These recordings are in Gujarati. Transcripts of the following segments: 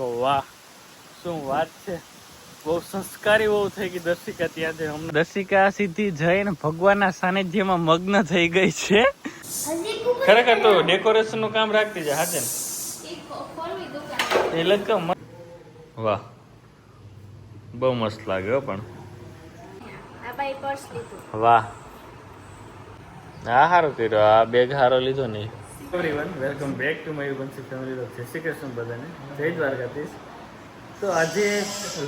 કહો વાહ શું વાત છે. બહુ સંસ્કારી બહુ થઈ ગઈ દર્શિકા ત્યાંથી હમણાં. દર્શિકા સીધી જઈને ભગવાનના સાનિધ્યમાં મગ્ન થઈ ગઈ છે. ખરેખર તો ડેકોરેશનનું કામ રાખતી છે હાજર ને? એ લટકા મ- વાહ બહુ મસ્ત લાગ્યો પણ. વાહ હા સારું કર્યો આ બેગ સારો લીધો ને everyone welcome back to Mayurbhanshi family તો જય શ્રી કૃષ્ણ બધાને. જય દ્વારકાધીશ. તો આજે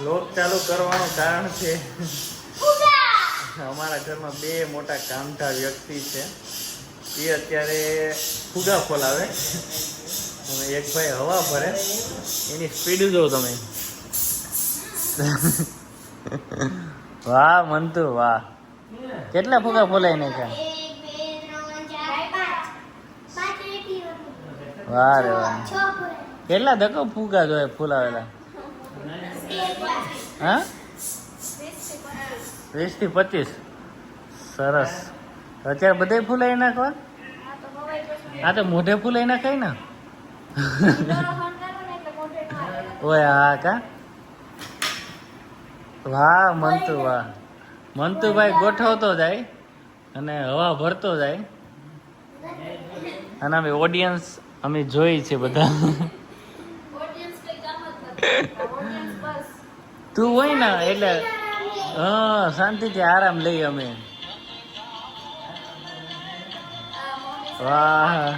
લોક ચાલુ કરવાનું કારણ છે, અમારા ઘરમાં બે મોટા કામઠા વ્યક્તિ છે. એ અત્યારે ફુગા ફોલાવે. અને એક ભાઈ હવા ભરે. એની સ્પીડ જો તમે. વાહ, મંતુ, વાહ. કેટલા ફુગા ફોલાય નાખ્યા વાહ રે વાહ કેટલા ધકો ફૂગા જોઈએ ફૂલાવેલા? હા? વીસથી પચીસ? સરસ. અત્યારે બધે ફૂલાઈ નાખવા? હા તો મોઢે ફૂલાઈ નાખાય ને? ઓય હા કા? વાહ મંતુ વાહ. મનતુભાઈ ગોઠવતો જાય અને હવા ભરતો જાય. અને અમે ઓડિયન્સ અમે જોઈ છે બધા. તું હોય ને એટલે હા શાંતિથી આરામ લઈએ અમે. વાહ.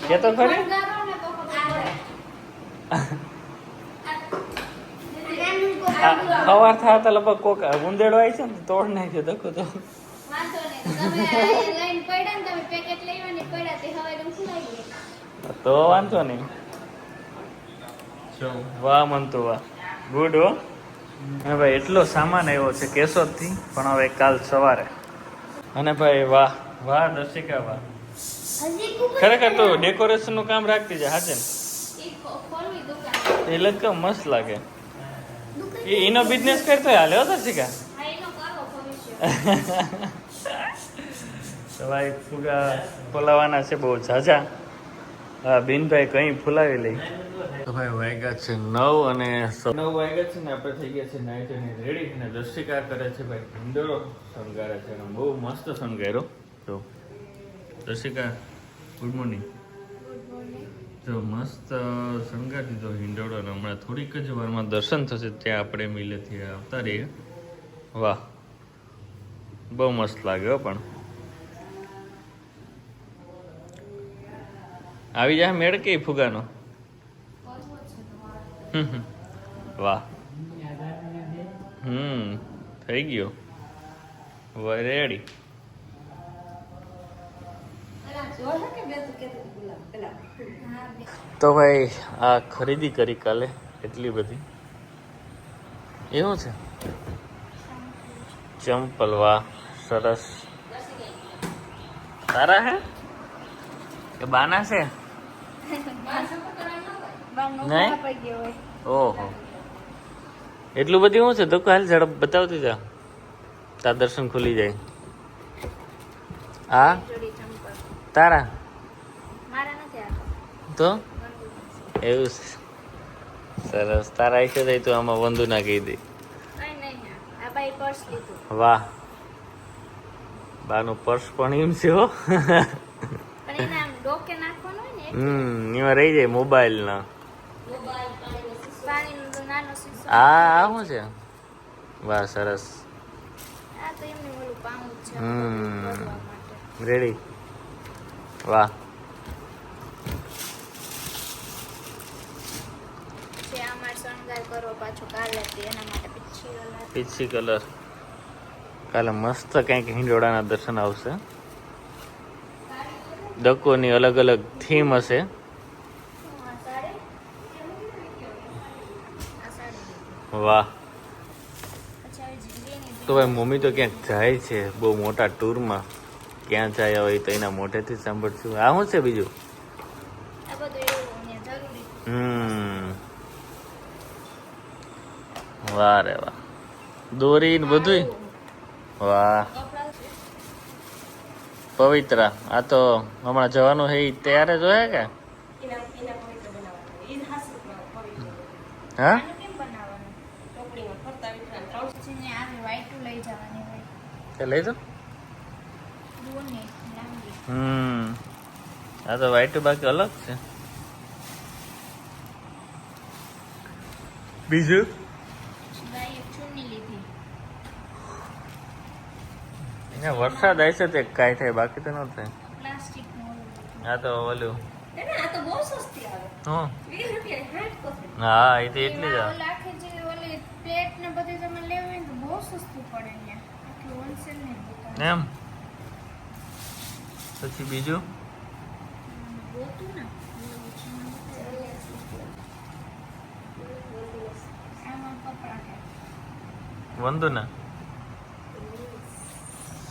કે તો ખરી? સવાર થયા તો લગભગ કોક ઉંદેડો આવી છે ને તોડ નાખ્યો ધક્કો તો. તો વાંધો નહીં. જો. વાહ મનતો વાહ. ગુડ હો. અને ભાઈ એટલો સામાન આવ્યો છે કેશોદથી પણ હવે કાલ સવારે. અને ભાઈ વાહ. વાહ દર્શિકા વાહ. ખરેખર તો ડેકોરેશનનું કામ રાખતી છે હાજે એ લગ મસ્ત લાગે. એ એનો બિઝનેસ કરતો હાલે હો દર્શિકા? તો ભાઈ ફુગા બોલાવાના છે બહુ ઝાઝા હા બિનભાઈ કઈ ફુલાવી લઈ. ભાઈ વાગ્યા છે નવ અને સ- નવ વાગ્યા છે ને આપણે થઈ ગયા છે નાઈટ અને રેડી અને દર્શિકા કરે છે ભાઈ હિંડોળો શણગારે છે અને બહુ મસ્ત શણગાર્યો. તો દર્શિકા ગુડ મોર્નિંગ જો મસ્ત શણગાર દીધો હિંડોળો અને હમણાં થોડીક જ વારમાં દર્શન થશે ત્યાં આપણે મિલેથી આવતા રહીએ. વાહ. બહુ મસ્ત લાગ્યો પણ. આવી જા મેળ કે ફુગાનો. વાહ. હમ, થઈ ગયો. વરેડી તો ભાઈ, આ ખરીદી કરી કાલે, એટલી બધી. એવું છે? ચંપલ, વાહ, સરસ. સારા હે? કે બાના છે? ઓહો. એટલું બધું શું છે? તો હાલ ઝડપ બતાવતી જા. તાર દર્શન ખુલી જાય. હા? તારા? તો? એવું છે. સરસ. તારા આઈશે થાય તું આમાં વંદુ ના કહી દે. વાહ. બાનું પર્સ પણ એમ છે હો. હમ એમાં રહી જાય મોબાઈલ ના આ આ શું છે? વાહ સરસ. હમ રેડી. વાહ. પીછી કલર. કાલે મસ્ત કંઈક હિંડોળાના દર્શન આવશે. ડકોની અલગ અલગ થીમ હશે. વાહ. તો ભાઈ, મમ્મી તો ક્યાંક જાય છે બહુ મોટા ટૂરમાં. ક્યાં જાય હોય તો એના મોઢેથી સાંભળશું. આ શું છે બીજું? હમ. વાહ રે વાહ. દોરી ને બધું વાહ. પવિત્રા. આ તો હમણાં જવાનું છે ઈ ત્યારે જોયા કે? હા? લઈ હોય. જાઓ હમ. આ તો વાઈટુ બાકી અલગ છે. બીજું? એને વરસાદ આવશે તે કાંઈ થાય બાકી તો ન થાય. આ તો ઓલું હં. એ તો એટલી જ ને ને ની એમ? પછી બીજું? ને વંદુ ને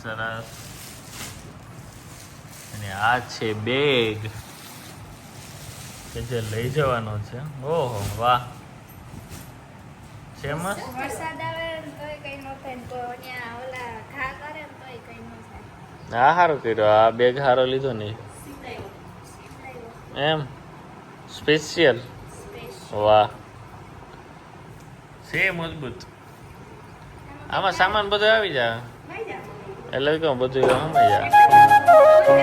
સરસ. અને આ છે બેગ. કે જે લઈ જવાનો છે. ઓહો વાહ. છે મસ્ત વરસાદ આવે તોય કઈ ન થાય તો અહીંયા ઓલા ઘા કરે તોય કઈ ન થાય. આ સારું કર્યો. આ બેગ સારો લીધો ને એમ? સ્પેશિયલ? વાહ. છે મજબૂત આમાં સામાન બધો આવી જાય. એટલે કહું બધું આમાં જાય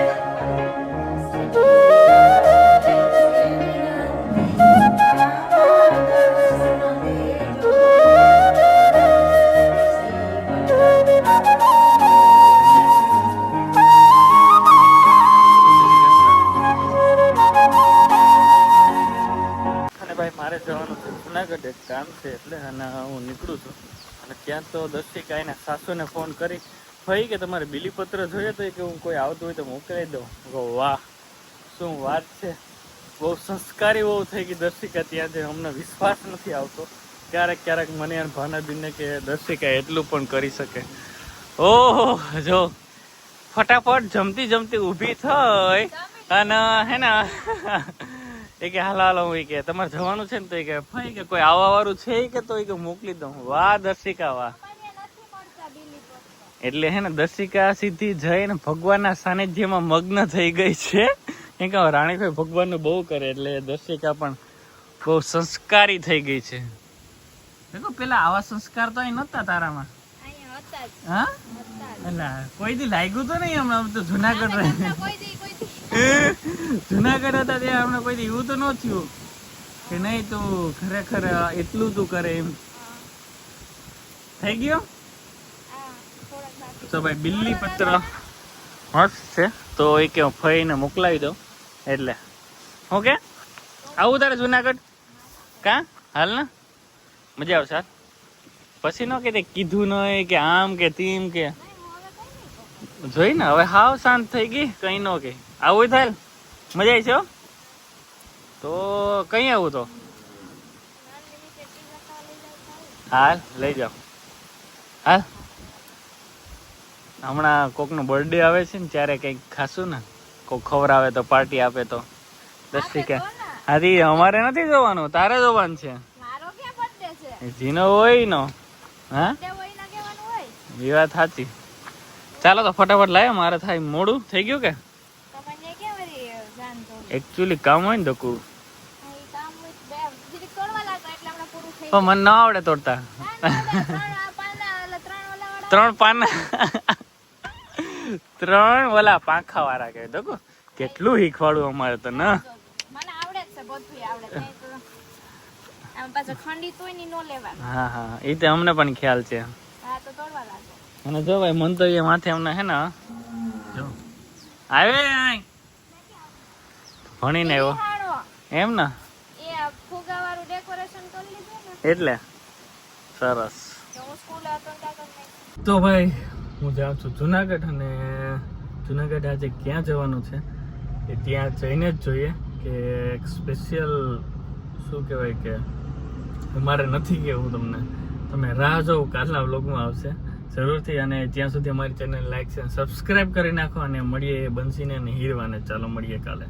અને ભાઈ, મારે જવાનું છે જુનાગઢ એક કામ છે એટલે અને હું નીકળું છું. અને ત્યાં તો દસથી એના સાસુને ફોન કરી ભાઈ કે તમારે બિલીપત્ર જોઈએ તો કે હું કોઈ આવતું હોય તો મોકલાવી દઉં. હું વાહ, શું વાત છે. બહુ સંસ્કારી બહુ થઈ ગઈ દર્શિકા ત્યાં જે અમને વિશ્વાસ નથી આવતો. ક્યારેક ક્યારેક મને અને ભાનાબીનને કે, દર્શિકા, એટલું પણ કરી શકે. ઓહો, જો, ફટાફટ જમતી જમતી ઊભી થઈ અને હે ને, એ કે, હાલ હાલ, હું કે, તમારે જવાનું છે ને? તો એ કે ભાઈ કે કોઈ આવવા વાળું છે કે? તો કે, મોકલી દઉં. વાહ, દર્શિકા, વાહ. એટલે હે ને દશિકા સીધી જઈને ભગવાનના સાનિધ્યમાં મગ્ન થઈ ગઈ છે. એ કહો રાણીભાઈ ભગવાનનું બહુ કરે એટલે દર્શિકા પણ બહુ સંસ્કારી થઈ ગઈ છે. દેખો પેલા આવા સંસ્કાર તો અહીં નહોતા તારામાં. હા? એટલે કોઈ દી લાગ્યું તો નહીં હમણાં તો જુનાગઢ જુનાગઢ હતા ત્યાં હમણાં કોઈ દી એવું તો ન થયું કે નહીં તું ખરેખર એટલું તું કરે એમ. થઈ ગયો? તો ભાઈ બિલ્લી પત્ર. મસ્ત છે. તો એ કે હું ફઈને મોકલાવી દઉં. એટલે. ઓકે? આવું તારે જુનાગઢ? કા? હાલ ને? મજા આવશે હાલ. પછી ન કે તે કીધું નહીં કે આમ કે તેમ કે. જોઈ ને હવે હાવ શાંત થઈ ગઈ કઈ ન કે. આવું થાય મજા આવી છે હો? તો કઈ આવું તો? હાલ લઈ જાઓ. હાલ. હમણાં કોકનો બર્થડે આવે છે ને ત્યારે કંઈક ખાશું ને. કોક ખવડાવે તો પાર્ટી આપે તો. દસ કે હાથી અમારે નથી જોવાનું તારે જોવાનું છે. જીનો હોય નો. હા? એ વાત સાચી. ચાલો તો ફટાફટ લાયો મારે થાય મોડું. થઈ ગયું કે? એકચ્યુઅલી કામ હોય ને તો કુ. હા, ઈ કામ હોય તો બે. જીરીક તોડવા લાગો એટલે હમણાં પૂરું થઈ પણ મને ના આવડે તોડતા. ત્રણ પાના ત્રણ ઓલા પાંખા વાળા કહે તો કેટલું શીખવાડું અમારે તો ના? મને આવડે છે બધું આવડે. ને નો હા હા. એ તો અમને પણ ખ્યાલ છે. હા તો તોડવા લાગો. અને જો ભાઈ મંતવ્ય માથે અમને હે ને જો. આવે ભણીને આવ્યો એમ ને? એટલે? સરસ. તો ભાઈ હું જાઉં છું જુનાગઢ અને જુનાગઢ આજે ક્યાં જવાનું છે? એ ત્યાં જઈને જ જોઈએ કે એક સ્પેશિયલ શું કહેવાય કે મારે નથી કહેવું તમને. તમે રાહ જોવું, કાલના વ્લોગમાં આવશે. જરૂરથી અને ત્યાં સુધી અમારી ચેનલ લાઈક છે સબસ્ક્રાઈબ કરી નાખો અને મળીએ બંસીને અને હીરવાને. ચાલો મળીએ કાલે.